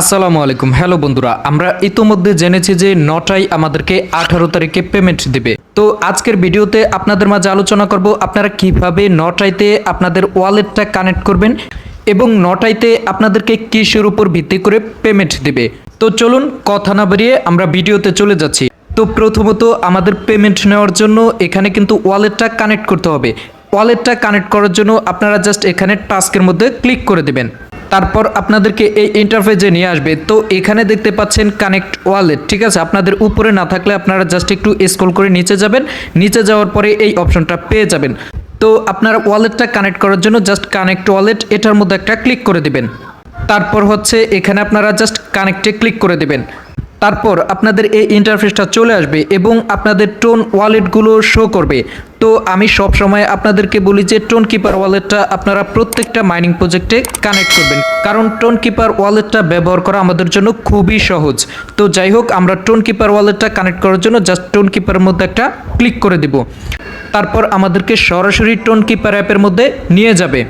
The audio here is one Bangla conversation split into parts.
আসসালামু আলাইকুম। হ্যালো বন্ধুরা, আমরা ইতোমধ্যে জেনেছি যে নটাই আমাদেরকে আঠারো তারিখে পেমেন্ট দিবে। তো আজকের ভিডিওতে আপনাদের মাঝে আলোচনা করব আপনারা কীভাবে নটাইতে আপনাদের ওয়ালেটটা কানেক্ট করবেন এবং নটাইতে আপনাদেরকে কিসের উপর ভিত্তি করে পেমেন্ট দিবে। তো চলুন কথা না বেরিয়ে আমরা ভিডিওতে চলে যাচ্ছি। তো প্রথমত আমাদের পেমেন্ট নেওয়ার জন্য এখানে কিন্তু ওয়ালেটটা কানেক্ট করতে হবে। ওয়ালেটটা কানেক্ট করার জন্য আপনারা জাস্ট এখানে টাস্কের মধ্যে ক্লিক করে দেবেন। তারপর আপনাদেরকে এই ইন্টারফেসে নিয়ে আসবে। তো এখানে দেখতে পাচ্ছেন কানেক্ট ওয়ালেট ঠিক আছে? আপনাদের উপরে না থাকলে আপনারা জাস্ট একটু স্ক্রল করে নিচে যাবেন। নিচে যাওয়ার পরে এই অপশনটা পেয়ে যাবেন। তো আপনার ওয়ালেটটা কানেক্ট করার জন্য জাস্ট কানেক্ট ওয়ালেট এটার মধ্যে একটা ক্লিক করে দিবেন। তারপর হচ্ছে এখানে আপনারা জাস্ট কানেক্টে ক্লিক করে দিবেন। তারপর আপনাদের এই ইন্টারফেসটা চলে আসবে এবং আপনাদের টোন ওয়ালেটগুলো শো করবে। তো আমি সব সময় আপনাদেরকে বলি যে টোন কিপার ওয়ালেটটা আপনারা প্রত্যেকটা মাইনিং প্রজেক্টে কানেক্ট করবেন। কারণ টোন কিপার ওয়ালেটটা ব্যবহার করা আমাদের জন্য খুবই সহজ। তো যাই হোক, আমরা টোন কিপার ওয়ালেটটা কানেক্ট করার জন্য জাস্ট টোন কিপারের মধ্যে একটা ক্লিক করে দিব। তারপর আমাদেরকে সরাসরি টোন কিপার অ্যাপের মধ্যে নিয়ে যাবে।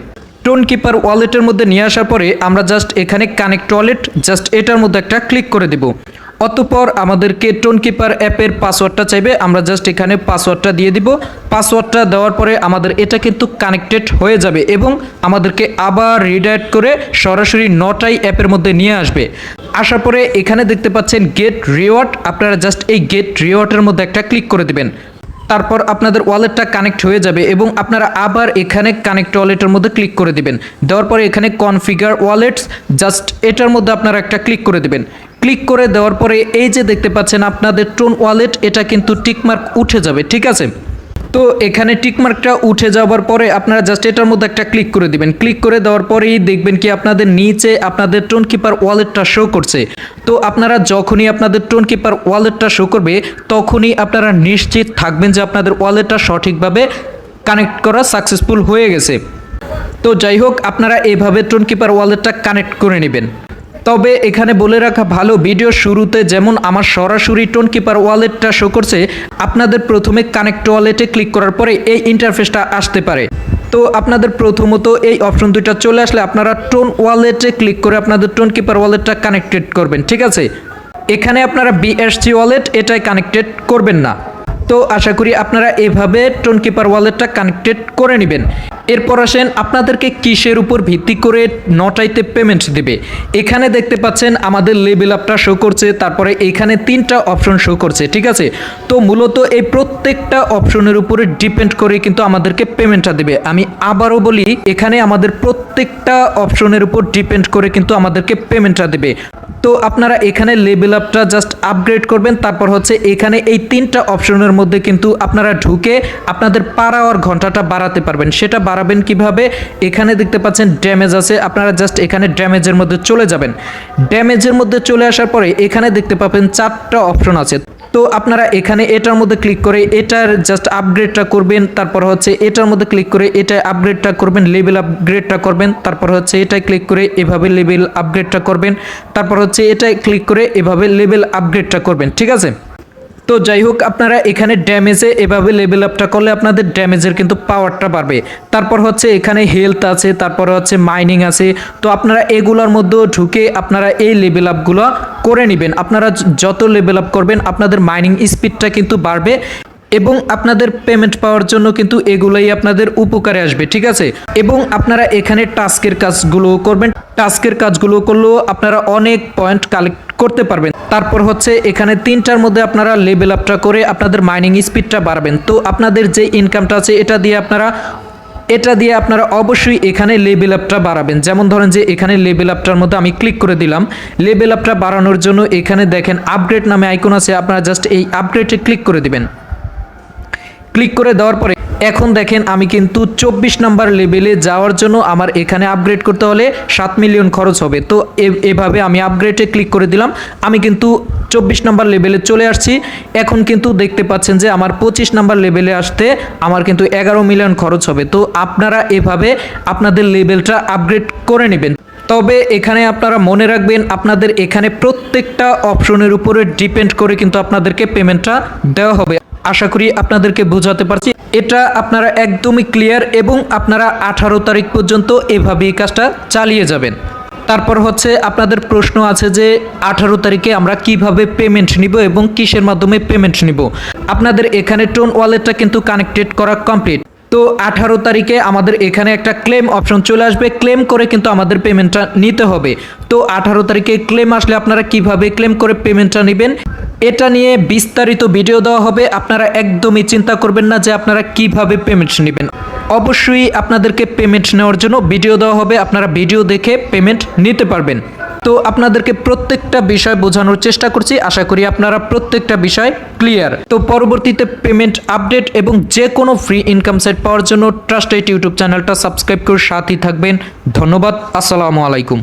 টোন কিপার ওয়ালেটের মধ্যে নিয়ে আসার পরে আমরা জাস্ট এখানে কানেক্ট ওয়ালেট জাস্ট এটার মধ্যে একটা ক্লিক করে দিব। অতপর আমাদেরকে টোন কিপার অ্যাপের পাসওয়ার্ডটা চাইবে। আমরা জাস্ট এখানে পাসওয়ার্ডটা দিয়ে দিব। পাসওয়ার্ডটা দেওয়ার পরে আমাদের এটা কিন্তু কানেক্টেড হয়ে যাবে এবং আমাদেরকে আবার রিডাইট করে সরাসরি নটাই অ্যাপের মধ্যে নিয়ে আসবে। আসার পরে এখানে দেখতে পাচ্ছেন গেট রিওয়ার্ড। আপনারা জাস্ট এই গেট রিওয়ার্ডের মধ্যে একটা ক্লিক করে দেবেন। তারপর আপনাদের ওয়ালেটটা কানেক্ট হয়ে যাবে এবং আপনারা আবার এখানে কানেক্ট ওয়ালেটের মধ্যে ক্লিক করে দিবেন। দেওয়ার পরে এখানে কনফিগার ওয়ালেটস, জাস্ট এটার মধ্যে আপনারা একটা ক্লিক করে দিবেন। ক্লিক করে দেওয়ার পরে এই যে দেখতে পাচ্ছেন আপনাদের টোন ওয়ালেট, এটা কিন্তু টিকমার্ক উঠে যাবে, ঠিক আছে? তো এখানে টিকমার্কটা উঠে যাওয়ার পরে আপনারা জাস্ট এটার মধ্যে একটা ক্লিক করে দিবেন। ক্লিক করে দেওয়ার পরেই দেখবেন কি আপনাদের নিচে আপনাদের টোন কিপার ওয়ালেটটা শো করছে। তো আপনারা যখনই আপনাদের টোন কিপার ওয়ালেটটা শো করবে, তখনই আপনারা নিশ্চিত থাকবেন যে আপনাদের ওয়ালেটটা সঠিকভাবে কানেক্ট করা সাকসেসফুল হয়ে গেছে। তো যাই হোক, আপনারা এভাবে টোন কিপার ওয়ালেটটা কানেক্ট করে নেবেন। তবে এখানে বলে রাখা ভালো ভিডিও শুরুতে যেমন আমার সরাসরি টোন কিপার ওয়ালেটটা শো করছে, আপনাদের প্রথমে কানেক্ট ওয়ালেটে ক্লিক করার পরে এই ইন্টারফেসটা আসতে পারে। তো আপনাদের প্রথমত এই অপশন দুইটা চলে আসলে আপনারা টোন ওয়ালেটে ক্লিক করে আপনাদের টোন কিপার ওয়ালেটটা কানেক্টেড করবেন, ঠিক আছে? এখানে আপনারা বিএসসি ওয়ালেট এটাই কানেক্টেড করবেন না। তো আশা করি আপনারা এভাবে টোন কিপার ওয়ালেটটা কানেক্টেড করে নেবেন। এরপর আসেন, আপনাদেরকে কিসের উপর ভিত্তি করে নটাইতে পেমেন্ট দেবে। এখানে দেখতে পাচ্ছেন, আমাদের লেভেল আপটা শো করছে, তারপরে এখানে তিনটা অপশন শো করছে, ঠিক আছে? তো মূলত এই প্রত্যেকটা অপশনের উপরে ডিপেন্ড করে কিন্তু আমাদেরকে পেমেন্টটা দেবে। আমি আবারও বলি, এখানে আমাদের প্রত্যেকটা অপশনের উপর ডিপেন্ড করে কিন্তু আমাদেরকে পেমেন্টটা দেবে। তো আপনারা এখানে লেভেল আপটা জাস্ট আপগ্রেড করবেন, তারপর হচ্ছে এখানে এই তিনটা অপশনের মধ্যে কিন্তু আপনারা ঢুকে আপনাদের পার আওয়ার ঘন্টাটা বাড়াতে পারবেন। সেটা বাড়াবেন কীভাবে? এখানে দেখতে পাচ্ছেন ড্যামেজ আছে, আপনারা জাস্ট এখানে ড্যামেজের মধ্যে চলে যাবেন। ড্যামেজের মধ্যে চলে আসার পরে এখানে দেখতে পাবেন চারটা অপশন আছে। তো আপনারা এখানে এটার মধ্যে ক্লিক করে এটার জাস্ট আপগ্রেডটা করবেন, তারপর হচ্ছে এটার মধ্যে ক্লিক করে এটা আপগ্রেডটা করবেন লেভেল আপগ্রেডটা করবেন, তারপর হচ্ছে এটাই ক্লিক করে এভাবে লেভেল আপগ্রেডটা করবেন, তারপর হচ্ছে এটাই ক্লিক করে এভাবে লেভেল আপগ্রেডটা করবেন, ঠিক আছে? তো যাই হোক, আপনারা এখানে ড্যামেজে এভাবে লেভেল আপটা করলে আপনাদের ড্যামেজের কিন্তু পাওয়ারটা বাড়বে। তারপর হচ্ছে এখানে হেলথ আছে, তারপর হচ্ছে মাইনিং আছে। তো আপনারা এগুলোর মধ্যেও ঢুকে আপনারা এই লেভেল আপগুলো করে নেবেন। আপনারা যত লেভেল আপ করবেন, আপনাদের মাইনিং স্পিডটা কিন্তু বাড়বে এবং আপনাদের পেমেন্ট পাওয়ার জন্য কিন্তু এগুলোই আপনাদের উপকারে আসবে, ঠিক আছে? এবং আপনারা এখানে টাস্কের কাজগুলো করবেন। টাস্কের কাজগুলো করলেও আপনারা অনেক পয়েন্ট কালেক্ট করতে পারবেন। তারপর হচ্ছে এখানে তিনটার মধ্যে আপনারা লেভেল আপটা করে আপনাদের মাইনিং স্পিডটা বাড়াবেন। তো আপনাদের যে ইনকামটা আছে, এটা দিয়ে আপনারা, এটা দিয়ে আপনারা অবশ্যই এখানে লেভেল আপটা বাড়াবেন। যেমন ধরেন যে এখানে লেভেল আপটার মধ্যে আমি ক্লিক করে দিলাম। লেভেল আপটা বাড়ানোর জন্য এখানে দেখেন আপগ্রেড নামে আইকন আছে, আপনারা জাস্ট এই আপগ্রেডে ক্লিক করে দিবেন। ক্লিক করে দেওয়ার পরে এখন দেখেন আমি কিন্তু চব্বিশ নাম্বার লেভেলে যাওয়ার জন্য আমার এখানে আপগ্রেড করতে হলে সাত মিলিয়ন খরচ হবে। তো এভাবে আমি আপগ্রেডে ক্লিক করে দিলাম। আমি কিন্তু চব্বিশ নাম্বার লেভেলে চলে আসছি। এখন কিন্তু দেখতে পাচ্ছেন যে আমার পঁচিশ নাম্বার লেভেলে আসতে আমার কিন্তু এগারো মিলিয়ন খরচ হবে। তো আপনারা এভাবে আপনাদের লেভেলটা আপগ্রেড করে নেবেন। তবে এখানে আপনারা মনে রাখবেন, আপনাদের এখানে প্রত্যেকটা অপশনের উপরে ডিপেন্ড করে কিন্তু আপনাদেরকে পেমেন্টটা দেওয়া হবে। আশা করি আপনাদেরকে বোঝাতে পারছি। এটা আপনারা একদমই ক্লিয়ার এবং আপনারা আঠারো তারিখ পর্যন্ত এভাবেই কাজটা চালিয়ে যাবেন। তারপর হচ্ছে আপনাদের প্রশ্ন আছে যে, আঠারো তারিখে আমরা কীভাবে পেমেন্ট নিব এবং কিসের মাধ্যমে পেমেন্ট নিব? আপনাদের এখানে টোন ওয়ালেটটা কিন্তু কানেক্টেড করা কমপ্লিট তো আঠারো তারিখে আমাদের এখানে একটা ক্লেম অপশন চলে আসবে। ক্লেম করে কিন্তু আমাদের পেমেন্টটা নিতে হবে। তো আঠারো তারিখে ক্লেম আসলে আপনারা কীভাবে ক্লেম করে পেমেন্টটা নেবেন? এটা নিয়ে বিস্তারিত ভিডিও দেওয়া হবে। আপনারা একদমই চিন্তা করবেন না যে আপনারা কীভাবে পেমেন্ট নেবেন। অবশ্যই আপনাদেরকে পেমেন্ট নেওয়ার জন্য ভিডিও দেওয়া হবে। আপনারা ভিডিও দেখে পেমেন্ট নিতে পারবেন। তো আপনাদেরকে প্রত্যেকটা বিষয় বোঝানোর চেষ্টা করছি। আশা করি আপনারা প্রত্যেকটা বিষয় ক্লিয়ার তো পরবর্তীতে পেমেন্ট আপডেট এবং যে কোনো ফ্রি ইনকাম সাইট পাওয়ার জন্য ট্রাস্টেড ইউটিউব চ্যানেলটা সাবস্ক্রাইব করে সাথেই থাকবেন। ধন্যবাদ, আসসালামু আলাইকুম।